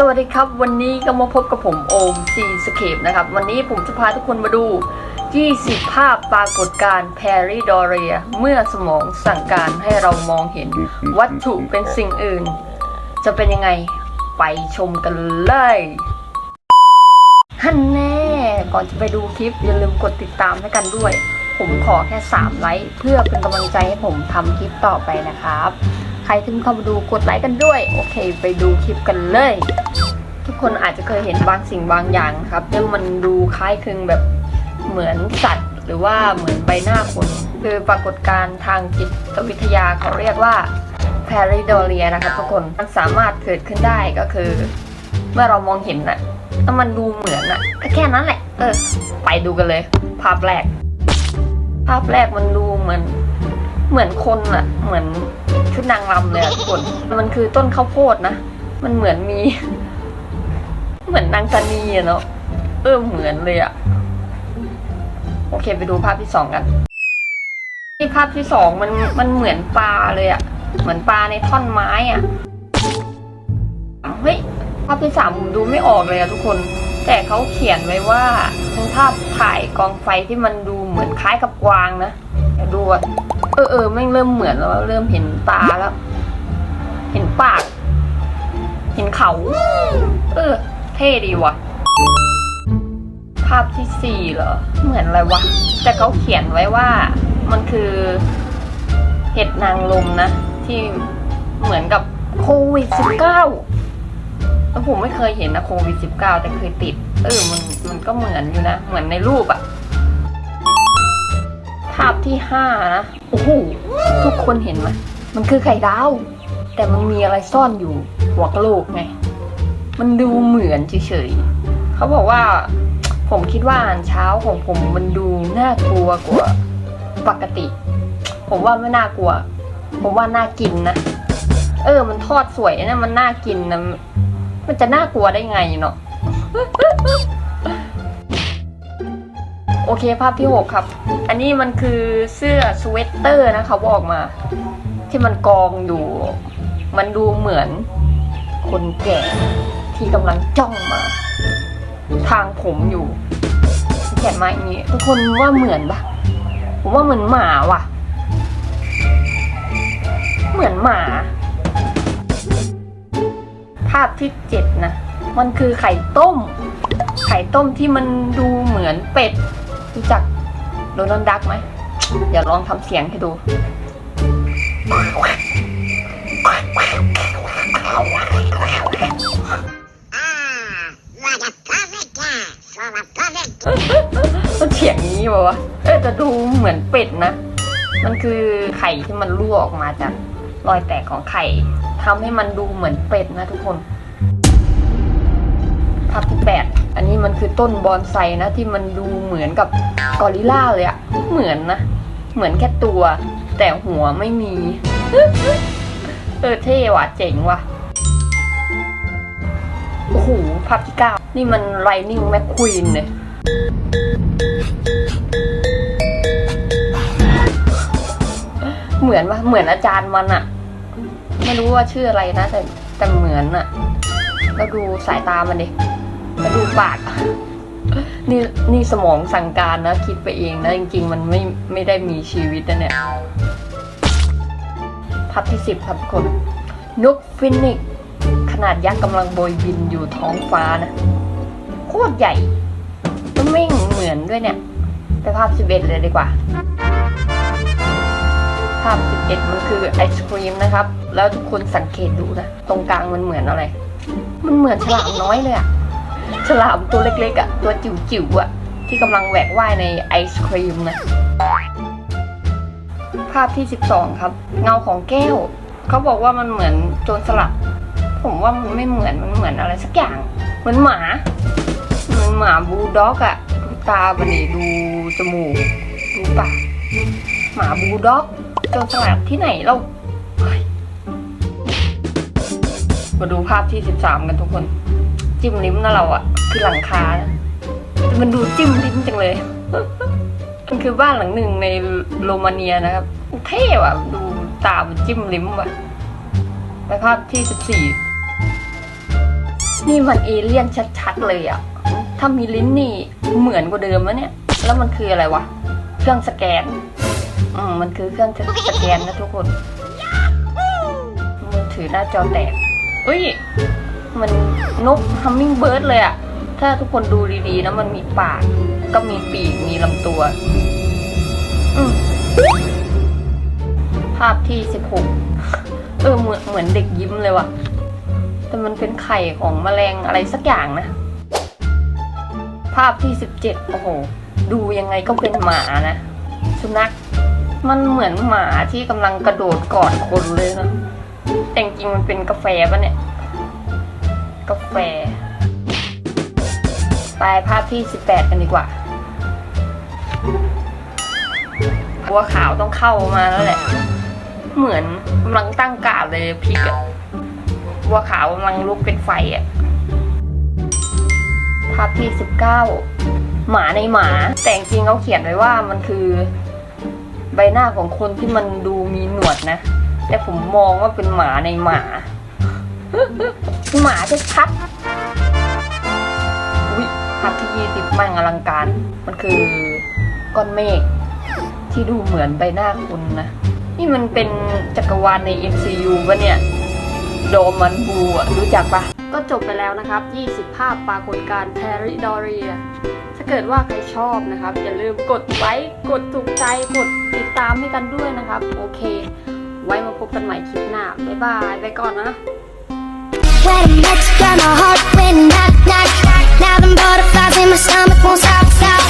สวัสดีครับ วันนี้ก็มาพบกับผมโอมซีสเคปนะครับ วันนี้ผมจะพาทุกคนมาดู 20 ภาพปรากฏการณ์แพริดอเรีย เมื่อสมองสั่งการให้เรามองเห็นวัตถุเป็นสิ่งอื่น จะเป็นยังไงไปชมกันเลยฮันแน่ ก่อนจะไปดูคลิป อย่าลืมกดติดตามให้กันด้วย ผมขอแค่ 3 ไลค์เพื่อเป็นกำลังใจให้ผมทำคลิปต่อไปนะครับ ครที่เพิ่งเข้ามาดูกดไลค์กันด้วย โอเค ไปดูคลิปกันเลย ทุกคนอาจจะเคยเห็นบางสิ่งบางอย่างครับซึ่งมันดูคล้ายคลึงแบบเหมือนสัตว์ หรือว่าเหมือนใบหน้าคนคือปรากฏการณ์ทางจิตวิทยาเขาเรียกว่า p a r i d o l i a นะครับทุกคนมันสามารถเกิดขึ้นได้ก็คือ เมื่อเรามองเห็นน่ะถ้ามันดูเหมือนน่ะก็แค่นั้นแหละ เออ ไปดูกันเลย ภาพแรก ภาพแรกมันดูเหมือน เหมือนคนอะเหมือน ชุดนางรำเลยอะทุกคน มันคือต้นข้าวโพดนะ มันเหมือนมี เหมือนนางตานีอะเนาะ เออเหมือนเลยอะโอเคไปดูภาพที่สองกัน ที่ภาพที่สองมันมันเหมือนปลาเลยอะเหมือนปลาในท่อนไม้อะเฮ้ยภาพที่สามผมดูไม่ออกเลยอะทุกคน แต่เขาเขียนไว้ว่าเป็นภาพถ่ายกองไฟที่มันดูเหมือนคล้ายกับกวางนะเดี๋ยวดูอะ ออเออไม่งเริ่มเหมือนแล้วเริ่มเห็นตาแล้ว เห็นปาก เห็นเขา เออ เท่ดีว่ะ ภาพที่สี่เหรอ เหมือนอะไรวะ แต่เขาเขียนไว้ว่า มันคือเห็ดนางลมนะ ที่เหมือนกับโควิด -19 แล้วผมไม่เคยเห็นนะโควิด -19 แต่เคยติด เออ มันมันก็เหมือนอยู่นะ เหมือนในรูปอะาพที่ห้านะโอ้โหทุกคนเห็นไหมมันคือไข่ดาว แต่มันมีอะไรซ่อนอยู่หัวกะโหลกไง มันดูเหมือนเฉยๆเขาบอกว่า ผมคิดว่าอาหารเช้าของผมมันดูน่ากลัวกว่าปกติ ผมว่าไม่น่ากลัว ผมว่าน่ากินนะ เออ มันทอดสวยนะมันน่ากินนะมันจะน่ากลัวได้ไงเนาะ โอเคภาพที่หกครับ อันนี้มันคือเสื้อสเวตเตอร์นะเขาบอกมา ที่มันกองอยู่ มันดูเหมือนคนแก่ที่กำลังจ้องมา ทางผมอยู่แขนม้อย่างนี้ทุกคนว่าเหมือนปะผมว่าเหมือนหมาว่ะ เหมือนหมา ภาพที่เจ็ดนะ มันคือไข่ต้ม ไข่ต้มที่มันดูเหมือนเป็ด รู้จักโดนัลด์ดักไหมเดี๋ยวลองทำเสียงให้ดู มันเสียงนี้ป่าวะเออแต่ดูเหมือนเป็ดนะ มันคือไข่ที่มันรั่วออกมาจากรอยแตกของไข่ทำให้มันดูเหมือนเป็ดนะทุกคน ภาพที่แปดอันนี้มันคือต้นบอนไซนะที่มันดูเหมือนกับกอริล่าเลยอะเหมือนนะ เหมือนแค่ตัว แต่หัวไม่มี เออเท่ว่ะเจ๋งว่ะโอ้โหภาพที่เก้านี่มันไรนิ่งแมคควีนเลยเหมือนปะเหมือนอาจารย์มันอะไม่รู้ว่าชื่ออะไรนะ แต่แต่เหมือนอะแล้วดูสายตามันดิ แล้วดูปากนี่นี่สมองสั่งการนะ คิดไปเองนะจริงๆ มันไม่ไม่ได้มีชีวิตนะเนี่ยพับที่สิบครับคนนกฟินิกขนาดยักษ์กำลังโบยบินอยู่ท้องฟ้านะ โคตรใหญ่ก็ไม่เหมือนด้วยเนี่ย ไปภาพสิบเอ็ดเลยดีกว่า ภาพ11มันคือไอศครีมนะครับ แล้วทุกคนสังเกตดูนะ ตรงกลางมันเหมือนอะไร มันเหมือนฉลามน้อยเลยอะ ฉลามตัวเล็กๆอะตัวจิ๋วๆอะที่กำลังแหวกว่ายในไอศครีมนะภาพที่ 12 ครับ เงาของแก้ว เขาบอกว่ามันเหมือนโจรสลัด ผมว่ามันไม่เหมือนมันเหมือนอะไรสักอย่างเหมือนหมาเหมือนหมาบูลด็อกอะดูตาบันนี่ดูจมูกดูปากหมาบูลด็อกโจรสลัดที่ไหนเรามาดูภาพที่ 13 กันทุกคน จิ้มลิ้มนะเราอะคือหลังคานะมันดูจิ้มลิ้มจังเลย มันคือบ้านหลังหนึ่งในโรมาเนียนะครับเท่ว่ะดูตามันจิ้มลิ้มว่ะไปภาพที่14นี่มันเอเลี่ยนชัดๆเลยอะถ้ามีลิ้นนี่เหมือนกว่าเดิมแล้วเนี่ย แล้วมันคืออะไรวะ เครื่องสแกน อืมมันคือเครื่องสแกนนะทุกคน มือถือหน้าจอแตกเอ้ย มันนกฮัมมิงเบิร์ดเลยอะถ้าทุกคนดูดีๆนะมันมีปากก็มีปีกมีลำตัว ภาพที่สิบหกเออเหมือนเหมือนเด็กยิ้มเลยว่ะ แต่มันเป็นไข่ของแมลงอะไรสักอย่างนะ ภาพที่สิบเจ็ดโอ้โห ดูยังไงก็เป็นหมานะ สุนัขมันเหมือนหมาที่กำลังกระโดดกอดคนเลยนะแต่จริงมันเป็นกาแฟปะเนี่ย กาแฟ ไปภาพที่สิบแปดกันดีกว่า บัวขาวต้องเข้ามาแล้วแหละ เหมือนกำลังตั้งกาดเลยพริกอะบัวขาวกำลังลุกเป็นไฟอะภาพที่สิบเก้าหมาในหมา แต่จริงเขาเขียนไว้ว่ามันคือใบหน้าของคนที่มันดูมีหนวดนะ แต่ผมมองว่าเป็นหมาในหมา หมาจะชัดๆอุ้ยภาพที่ยี่สิบมั่งอลังการ มันคือก้อนเมฆที่ดูเหมือนใบหน้าคุณนะ นี่มันเป็นจักรวาลใน MCU ปะเนี่ย โดมันบูอะรู้จักปะก็จบไปแล้วนะครับ 20 ภาพปรากฏการณ์แพริดอเรีย ถ้าเกิดว่าใครชอบนะครับ อย่าลืมกดไลค์ กดถูกใจ กดติดตามให้กันด้วยนะครับ โอเค ไว้มาพบกันใหม่คลิปหน้า บ๊ายบาย ไปก่อนนะ When I met you, got my heart went knock knock. Now them butterflies in my stomach won't stop stop.